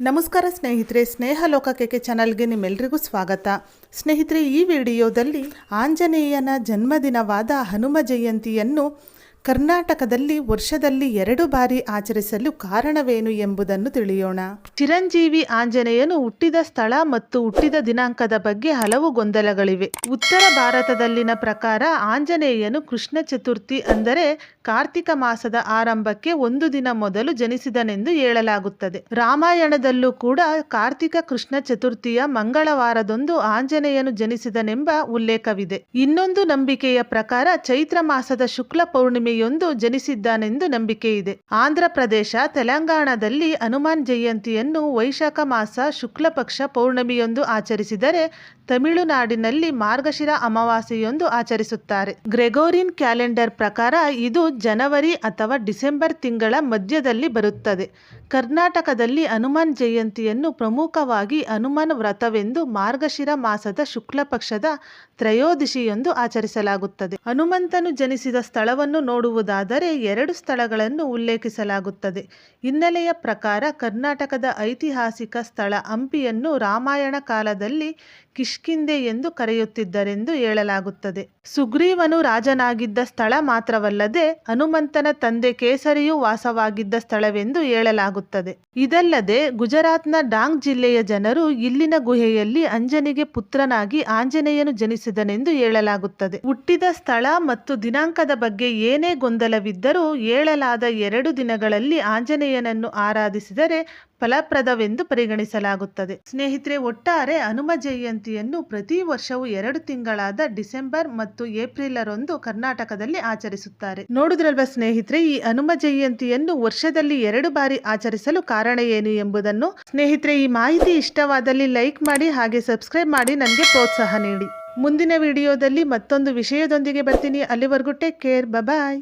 ನಮಸ್ಕಾರ ಸ್ನೇಹಿತರೆ ಸ್ನೇಹ ಲೋಕಕ್ಕೆ ಚಾನಲ್ಗೆ ನಿಮ್ಮೆಲ್ಲರಿಗೂ ಸ್ವಾಗತ. ಸ್ನೇಹಿತರೆ ಈ ವಿಡಿಯೋದಲ್ಲಿ ಆಂಜನೇಯನ ಜನ್ಮದಿನವಾದ ಹನುಮ ಜಯಂತಿಯನ್ನು ಕರ್ನಾಟಕದಲ್ಲಿ ವರ್ಷದಲ್ಲಿ ಎರಡು ಬಾರಿ ಆಚರಿಸಲು ಕಾರಣವೇನು ಎಂಬುದನ್ನು ತಿಳಿಯೋಣ. ಚಿರಂಜೀವಿ ಆಂಜನೇಯನು ಹುಟ್ಟಿದ ಸ್ಥಳ ಮತ್ತು ಹುಟ್ಟಿದ ದಿನಾಂಕದ ಬಗ್ಗೆ ಹಲವು ಗೊಂದಲಗಳಿವೆ. ಉತ್ತರ ಭಾರತದಲ್ಲಿನ ಪ್ರಕಾರ ಆಂಜನೇಯನು ಕೃಷ್ಣ ಚತುರ್ಥಿ ಅಂದರೆ ಕಾರ್ತಿಕ ಮಾಸದ ಆರಂಭಕ್ಕೆ ಒಂದು ದಿನ ಮೊದಲು ಜನಿಸಿದನೆಂದು ಹೇಳಲಾಗುತ್ತದೆ. ರಾಮಾಯಣದಲ್ಲೂ ಕೂಡ ಕಾರ್ತಿಕ ಕೃಷ್ಣ ಚತುರ್ಥಿಯ ಮಂಗಳವಾರದೊಂದು ಆಂಜನೇಯನು ಜನಿಸಿದನೆಂಬ ಉಲ್ಲೇಖವಿದೆ. ಇನ್ನೊಂದು ನಂಬಿಕೆಯ ಪ್ರಕಾರ ಚೈತ್ರ ಮಾಸದ ಶುಕ್ಲ ಪೌರ್ಣಿಮೆಯೊಂದು ಜನಿಸಿದ್ದಾನೆಂದು ನಂಬಿಕೆ ಇದೆ. ಆಂಧ್ರ ಪ್ರದೇಶ, ತೆಲಂಗಾಣದಲ್ಲಿ ಹನುಮಾನ್ ಜಯಂತಿಯನ್ನು ವೈಶಾಖ ಮಾಸ ಶುಕ್ಲ ಪಕ್ಷ ಪೌರ್ಣಮಿಯೊಂದು ಆಚರಿಸಿದರೆ ತಮಿಳುನಾಡಿನಲ್ಲಿ ಮಾರ್ಗಶಿರ ಅಮಾವಾಸ್ಯೆಯೊಂದು ಆಚರಿಸುತ್ತಾರೆ. ಗ್ರೆಗೋರಿನ್ ಕ್ಯಾಲೆಂಡರ್ ಪ್ರಕಾರ ಇದು ಜನವರಿ ಅಥವಾ ಡಿಸೆಂಬರ್ ತಿಂಗಳ ಮಧ್ಯದಲ್ಲಿ ಬರುತ್ತದೆ. ಕರ್ನಾಟಕದಲ್ಲಿ ಹನುಮಾನ್ ಜಯಂತಿಯನ್ನು ಪ್ರಮುಖವಾಗಿ ಹನುಮಾನ್ ವ್ರತವೆಂದು ಮಾರ್ಗಶಿರ ಮಾಸದ ಶುಕ್ಲ ಪಕ್ಷದ ತ್ರಯೋದಶಿಯೊಂದು ಆಚರಿಸಲಾಗುತ್ತದೆ. ಹನುಮಂತನು ಜನಿಸಿದ ಸ್ಥಳವನ್ನು ನೋಡುವುದಾದರೆ ಎರಡು ಸ್ಥಳಗಳನ್ನು ಉಲ್ಲೇಖಿಸಲಾಗುತ್ತದೆ. ಹಿನ್ನೆಲೆಯ ಪ್ರಕಾರ ಕರ್ನಾಟಕದ ಐತಿಹಾಸಿಕ ಸ್ಥಳ ಹಂಪಿಯನ್ನು ರಾಮಾಯಣ ಕಾಲದಲ್ಲಿ ಕಿಷ್ಕಿಂದೆ ಎಂದು ಕರೆಯುತ್ತಿದ್ದರೆಂದು ಹೇಳಲಾಗುತ್ತದೆ. ಸುಗ್ರೀವನು ರಾಜನಾಗಿದ್ದ ಸ್ಥಳ ಮಾತ್ರವಲ್ಲದೆ ಹನುಮಂತನ ತಂದೆ ಕೇಸರಿಯು ವಾಸವಾಗಿದ್ದ ಸ್ಥಳವೆಂದು ಹೇಳಲಾಗುತ್ತದೆ. ಇದಲ್ಲದೆ ಗುಜರಾತ್ನ ಡಾಂಗ್ ಜಿಲ್ಲೆಯ ಜನರು ಇಲ್ಲಿನ ಗುಹೆಯಲ್ಲಿ ಅಂಜನಿಗೆ ಪುತ್ರನಾಗಿ ಆಂಜನೇಯನು ಜನಿಸಿದನೆಂದು ಹೇಳಲಾಗುತ್ತದೆ. ಹುಟ್ಟಿದ ಸ್ಥಳ ಮತ್ತು ದಿನಾಂಕದ ಬಗ್ಗೆ ಏನೇ ಗೊಂದಲವಿದ್ದರೂ ಏಳಲಾದ ಎರಡು ದಿನಗಳಲ್ಲಿ ಆಂಜನೇಯನನ್ನು ಆರಾಧಿಸಿದರೆ ಫಲಪ್ರದವೆಂದು ಪರಿಗಣಿಸಲಾಗುತ್ತದೆ. ಸ್ನೇಹಿತರೆ, ಒಟ್ಟಾರೆ ಹನುಮ ಜಯಂತಿಯನ್ನು ಪ್ರತಿ ವರ್ಷವೂ ಎರಡು ತಿಂಗಳಾದ ಡಿಸೆಂಬರ್ ಮತ್ತು ಏಪ್ರಿಲರಂದು ಕರ್ನಾಟಕದಲ್ಲಿ ಆಚರಿಸುತ್ತಾರೆ. ನೋಡಿದ್ರಲ್ವ ಸ್ನೇಹಿತರೆ, ಈ ಹನುಮ ಜಯಂತಿಯನ್ನು ವರ್ಷದಲ್ಲಿ ಎರಡು ಬಾರಿ ಆಚರಿಸಲು ಕಾರಣ ಏನು ಎಂಬುದನ್ನು? ಸ್ನೇಹಿತರೆ, ಈ ಮಾಹಿತಿ ಇಷ್ಟವಾದಲ್ಲಿ ಲೈಕ್ ಮಾಡಿ ಹಾಗೆ ಸಬ್ಸ್ಕ್ರೈಬ್ ಮಾಡಿ ನನಗೆ ಪ್ರೋತ್ಸಾಹ ನೀಡಿ. ಮುಂದಿನ ವಿಡಿಯೋದಲ್ಲಿ ಮತ್ತೊಂದು ವಿಷಯದೊಂದಿಗೆ ಬರ್ತೀನಿ. ಅಲ್ಲಿವರೆಗೂ ಟೇಕ್ ಕೇರ್. ಬಾಯ್